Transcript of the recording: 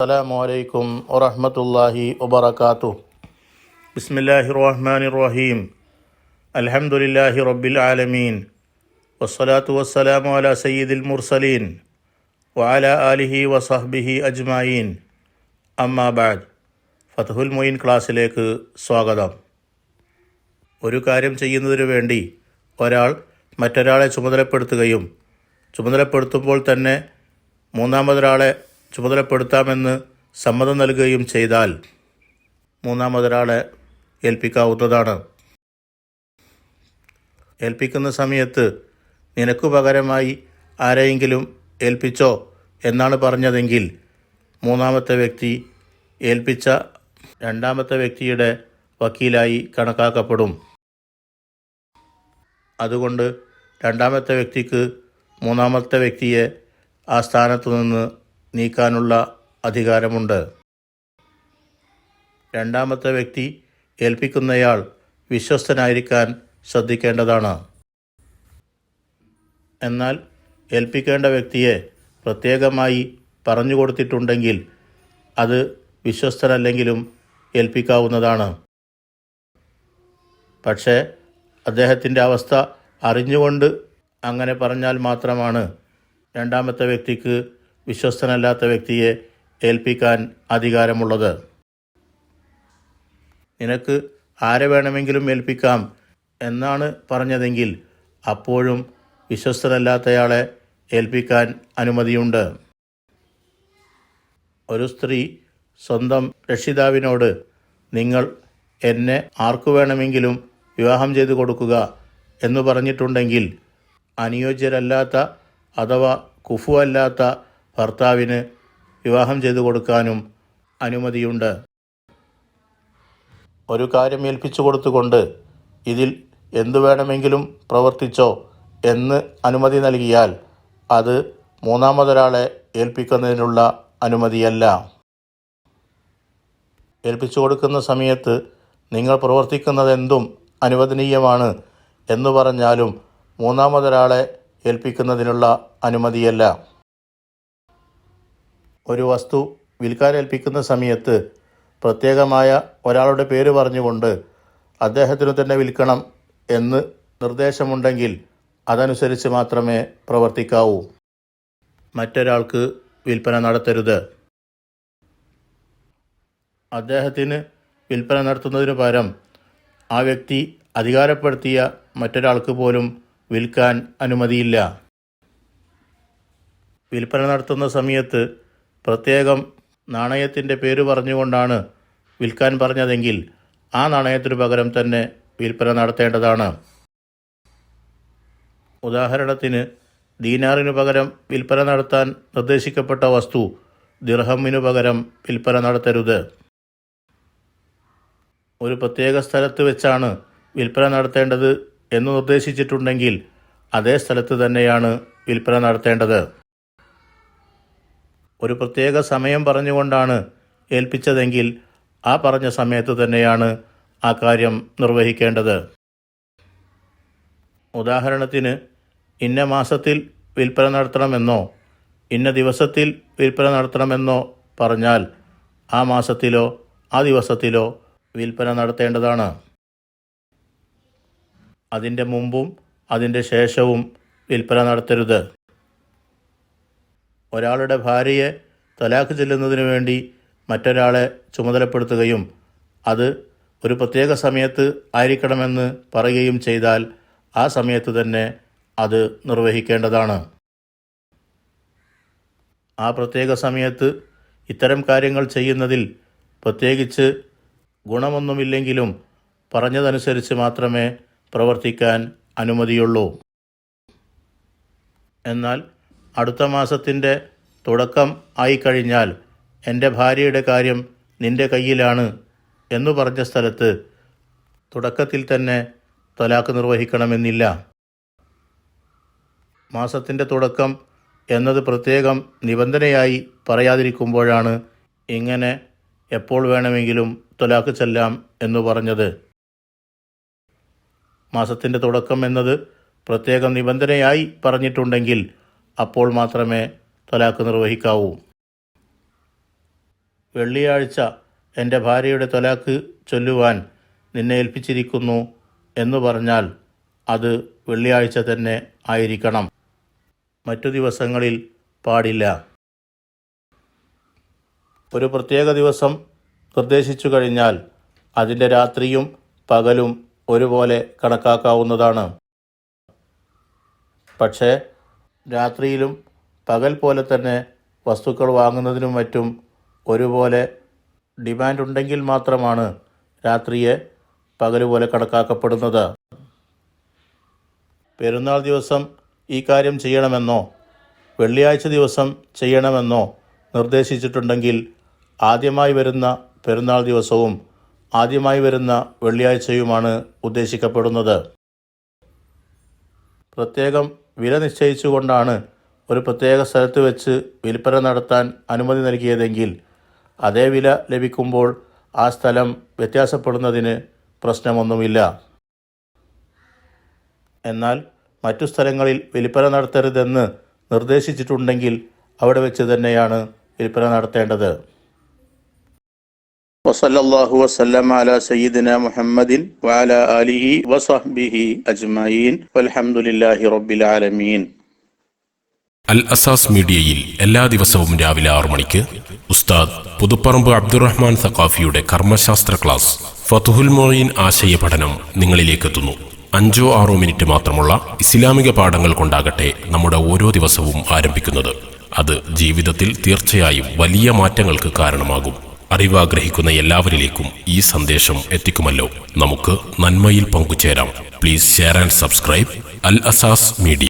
അസ്സലാമലൈക്കും വറഹമത്തല്ലാഹി വബർക്കാത്തു ബിസ്മില്ലാഹി റഹ്മാൻ റഹീം അലഹമുല്ലാഹി റബ്ബിൽ ആലമീൻ. വസ്സലാത്തു വസ്സലാമു അല സയ്യിദിൽ മുർസലീൻ. വഅല ആലിഹി വസഹ്ബിഹി അജ്മായീൻ അമ്മാബാദ് ഫതഹുൽ മൊയിൻ ക്ലാസ്സിലേക്ക് സ്വാഗതം. ഒരു കാര്യം ചെയ്യുന്നതിനു വേണ്ടി ഒരാൾ മറ്റൊരാളെ ചുമതലപ്പെടുത്തുകയും ചുമതലപ്പെടുത്തുമ്പോൾ തന്നെ മൂന്നാമതൊരാളെ ചുമതലപ്പെടുത്താമെന്ന് സമ്മതം നൽകുകയും ചെയ്താൽ മൂന്നാമതൊരാളെ ഏൽപ്പിക്കാവുന്നതാണ്. ഏൽപ്പിക്കുന്ന സമയത്ത് നിനക്കു പകരമായി ആരെയെങ്കിലും ഏൽപ്പിച്ചോ എന്നാണ് പറഞ്ഞതെങ്കിൽ മൂന്നാമത്തെ വ്യക്തി ഏൽപ്പിച്ച രണ്ടാമത്തെ വ്യക്തിയുടെ വക്കീലായി കണക്കാക്കപ്പെടും. അതുകൊണ്ട് രണ്ടാമത്തെ വ്യക്തിക്ക് മൂന്നാമത്തെ വ്യക്തിയെ ആ സ്ഥാനത്തു നിന്ന് നീക്കാനുള്ള അധികാരമുണ്ട്. രണ്ടാമത്തെ വ്യക്തി ഏൽപ്പിക്കുന്നയാൾ വിശ്വസ്തനായിരിക്കാൻ ശ്രദ്ധിക്കേണ്ടതാണ്. എന്നാൽ ഏൽപ്പിക്കേണ്ട വ്യക്തിയെ പ്രത്യേകമായി പറഞ്ഞു കൊടുത്തിട്ടുണ്ടെങ്കിൽ അത് വിശ്വസ്തനല്ലെങ്കിലും ഏൽപ്പിക്കാവുന്നതാണ്. പക്ഷേ അദ്ദേഹത്തിന്റെ അവസ്ഥ അറിഞ്ഞുകൊണ്ട് അങ്ങനെ പറഞ്ഞാൽ മാത്രമാണ് രണ്ടാമത്തെ വ്യക്തിക്ക് വിശ്വസ്തനല്ലാത്ത വ്യക്തിയെ ഏൽപ്പിക്കാൻ അധികാരമുള്ളത്. നിനക്ക് ആരെ വേണമെങ്കിലും ഏൽപ്പിക്കാം എന്നാണ് പറഞ്ഞതെങ്കിൽ അപ്പോഴും വിശ്വസ്തനല്ലാത്തയാളെ ഏൽപ്പിക്കാൻ അനുമതിയുണ്ട്. ഒരു സ്ത്രീ സ്വന്തം രക്ഷിതാവിനോട് നിങ്ങൾ എന്നെ ആർക്കു വേണമെങ്കിലും വിവാഹം ചെയ്തു കൊടുക്കുക എന്ന് പറഞ്ഞിട്ടുണ്ടെങ്കിൽ അനുയോജ്യരല്ലാത്ത അഥവാ കുഫു അല്ലാത്ത ഭർത്താവിന് വിവാഹം ചെയ്തു കൊടുക്കാനും അനുമതിയുണ്ട്. ഒരു കാര്യം ഏൽപ്പിച്ചു കൊടുത്തുകൊണ്ട് ഇതിൽ എന്തു വേണമെങ്കിലും പ്രവർത്തിച്ചോ എന്ന് അനുമതി നൽകിയാൽ അത് മൂന്നാമതൊരാളെ ഏൽപ്പിക്കുന്നതിനുള്ള അനുമതിയല്ല. ഏൽപ്പിച്ചു കൊടുക്കുന്ന സമയത്ത് നിങ്ങൾ പ്രവർത്തിക്കുന്നതെന്തും അനുവദനീയമാണ് എന്ന് പറഞ്ഞാലും മൂന്നാമതൊരാളെ ഏൽപ്പിക്കുന്നതിനുള്ള അനുമതിയല്ല. ഒരു വസ്തു വിൽക്കാൻ ഏൽപ്പിക്കുന്ന സമയത്ത് പ്രത്യേകമായ ഒരാളുടെ പേര് പറഞ്ഞുകൊണ്ട് അദ്ദേഹത്തിനു തന്നെ വിൽക്കണം എന്ന് നിർദ്ദേശമുണ്ടെങ്കിൽ അതനുസരിച്ച് മാത്രമേ പ്രവർത്തിക്കാവൂ. മറ്റൊരാൾക്ക് വിൽപ്പന നടത്തരുത്. അദ്ദേഹത്തിന് വിൽപ്പന നടത്തുന്നതിന് പകരം ആ വ്യക്തി അധികാരപ്പെടുത്തിയ മറ്റൊരാൾക്ക് പോലും വിൽക്കാൻ അനുമതിയില്ല. വിൽപ്പന നടത്തുന്ന സമയത്ത് പ്രത്യേകം നാണയത്തിന്റെ പേര് പറഞ്ഞുകൊണ്ടാണ് വിൽക്കാൻ പറഞ്ഞതെങ്കിൽ ആ നാണയത്തിനു പകരം തന്നെ വിൽപ്പന നടത്തേണ്ടതാണ്. ഉദാഹരണത്തിന് ദീനാറിനു പകരം വിൽപ്പന നടത്താൻ നിർദ്ദേശിക്കപ്പെട്ട വസ്തു ദിർഹമ്മിനു പകരം വിൽപ്പന നടത്തരുത്. ഒരു പ്രത്യേക സ്ഥലത്ത് വെച്ചാണ് വിൽപ്പന നടത്തേണ്ടത് എന്ന് നിർദ്ദേശിച്ചിട്ടുണ്ടെങ്കിൽ അതേ സ്ഥലത്ത് തന്നെയാണ് വിൽപ്പന നടത്തേണ്ടത്. ഒരു പ്രത്യേക സമയം പറഞ്ഞുകൊണ്ടാണ് ഏൽപ്പിച്ചതെങ്കിൽ ആ പറഞ്ഞ സമയത്ത് തന്നെയാണ് ആ കാര്യം നിർവഹിക്കേണ്ടത്. ഉദാഹരണത്തിന് ഇന്ന മാസത്തിൽ വിൽപ്പന നടത്തണമെന്നോ ഇന്ന ദിവസത്തിൽ വിൽപ്പന നടത്തണമെന്നോ പറഞ്ഞാൽ ആ മാസത്തിലോ ആ ദിവസത്തിലോ വിൽപ്പന നടത്തേണ്ടതാണ്. അതിന്റെ മുമ്പും അതിന്റെ ശേഷവും വിൽപ്പന നടത്തരുത്. ഒരാളുടെ ഭാര്യയെ തലാഖ് ചെല്ലുന്നതിന് വേണ്ടി മറ്റൊരാളെ ചുമതലപ്പെടുത്തുകയും അത് ഒരു പ്രത്യേക സമയത്ത് ആയിരിക്കണമെന്ന് പറയുകയും ചെയ്താൽ ആ സമയത്ത് തന്നെ അത് നിർവഹിക്കേണ്ടതാണ്. ആ പ്രത്യേക സമയത്ത് ഇത്തരം കാര്യങ്ങൾ ചെയ്യുന്നതിൽ പ്രത്യേകിച്ച് ഗുണമൊന്നുമില്ലെങ്കിലും പറഞ്ഞതനുസരിച്ച് മാത്രമേ പ്രവർത്തിക്കാൻ അനുമതിയുള്ളൂ. എന്നാൽ അടുത്ത മാസത്തിന്റെ തുടക്കം ആയിക്കഴിഞ്ഞാൽ എന്റെ ഭാര്യയുടെ കാര്യം നിന്റെ കയ്യിലാണ് എന്നു പറഞ്ഞ സ്ഥലത്ത് തുടക്കത്തിൽ തന്നെ തലാക്ക് നിർവഹിക്കണമെന്നില്ല. മാസത്തിന്റെ തുടക്കം എന്നത് പ്രത്യേകം നിബന്ധനയായി പറയാതിരിക്കുമ്പോഴാണ് ഇങ്ങനെ എപ്പോൾ വേണമെങ്കിലും തൊലാക്ക് ചെല്ലാം എന്നു പറഞ്ഞത്. മാസത്തിന്റെ തുടക്കം എന്നത് പ്രത്യേകം നിബന്ധനയായി പറഞ്ഞിട്ടുണ്ടെങ്കിൽ അപ്പോൾ മാത്രമേ തൊലാക്ക് നിർവഹിക്കാവൂ. വെള്ളിയാഴ്ച എന്റെ ഭാര്യയുടെ തൊലാക്ക് ചൊല്ലുവാൻ നിന്നെ ഏൽപ്പിച്ചിരിക്കുന്നു എന്ന് പറഞ്ഞാൽ അത് വെള്ളിയാഴ്ച തന്നെ ആയിരിക്കണം. മറ്റു ദിവസങ്ങളിൽ പാടില്ല. ഒരു പ്രത്യേക ദിവസം നിർദ്ദേശിച്ചു കഴിഞ്ഞാൽ അതിന്റെ രാത്രിയും പകലും ഒരുപോലെ കണക്കാക്കാവുന്നതാണ്. പക്ഷേ രാത്രിയിലും പകൽ പോലെ തന്നെ വസ്തുക്കൾ വാങ്ങുന്നതിനും മറ്റും ഒരുപോലെ ഡിമാൻഡ് ഉണ്ടെങ്കിൽ മാത്രമാണ് രാത്രിയെ പകൽ പോലെ കണക്കാക്കപ്പെടുന്നത്. പെരുന്നാൾ ദിവസം ഈ കാര്യം ചെയ്യണമെന്നോ വെള്ളിയാഴ്ച ദിവസം ചെയ്യണമെന്നോ നിർദ്ദേശിച്ചിട്ടുണ്ടെങ്കിൽ ആദ്യമായി വരുന്ന പെരുന്നാൾ ദിവസവും ആദ്യമായി വരുന്ന വെള്ളിയാഴ്ചയുമാണ് ഉദ്ദേശിക്കപ്പെടുന്നത്. പ്രത്യേകം വില നിശ്ചയിച്ചുകൊണ്ടാണ് ഒരു പ്രത്യേക സ്ഥലത്ത് വെച്ച് വിൽപ്പന നടത്താൻ അനുമതി നൽകിയതെങ്കിൽ അതേ വില ലഭിക്കുമ്പോൾ ആ സ്ഥലം വ്യത്യാസപ്പെടുന്നതിന് പ്രശ്നമൊന്നുമില്ല. എന്നാൽ മറ്റു സ്ഥലങ്ങളിൽ വിൽപ്പന നടത്തരുതെന്ന് നിർദ്ദേശിച്ചിട്ടുണ്ടെങ്കിൽ അവിടെ വെച്ച് തന്നെയാണ് വിൽപ്പന നടത്തേണ്ടത്. വസല്ലാഹു വസ്ലം അല സയ്യിദിന മുഹമ്മദിൻ വാല അലിഹി വസഹ്ബിഹി അജ്മയീൻ അലഹമുല്ലാഹി റബ്ബിൽ ആലമീൻ. അൽ അസാസ് മീഡിയയിൽ എല്ലാ ദിവസവും രാവിലെ ആറു മണിക്ക് ഉസ്താദ് പുതുപ്പറമ്പ് അബ്ദുറഹ്മാൻ സഖാഫിയുടെ കർമ്മശാസ്ത്ര ക്ലാസ് ഫതുഹുൽ മൊയിൻ ആശയ പഠനം നിങ്ങളിലേക്കെത്തുന്നു. അഞ്ചോ ആറോ മിനിറ്റ് മാത്രമുള്ള ഇസ്ലാമിക പാഠങ്ങൾ കൊണ്ടാകട്ടെ നമ്മുടെ ഓരോ ദിവസവും ആരംഭിക്കുന്നത്. അത് ജീവിതത്തിൽ തീർച്ചയായും വലിയ മാറ്റങ്ങൾക്ക് കാരണമാകും. അറിവാഗ്രഹിക്കുന്ന എല്ലാവരിലേക്കും ഈ സന്ദേശം എത്തിക്കുമല്ലോ. നമുക്ക് നന്മയിൽ പങ്കുചേരാം. Please share and subscribe Al Asas media.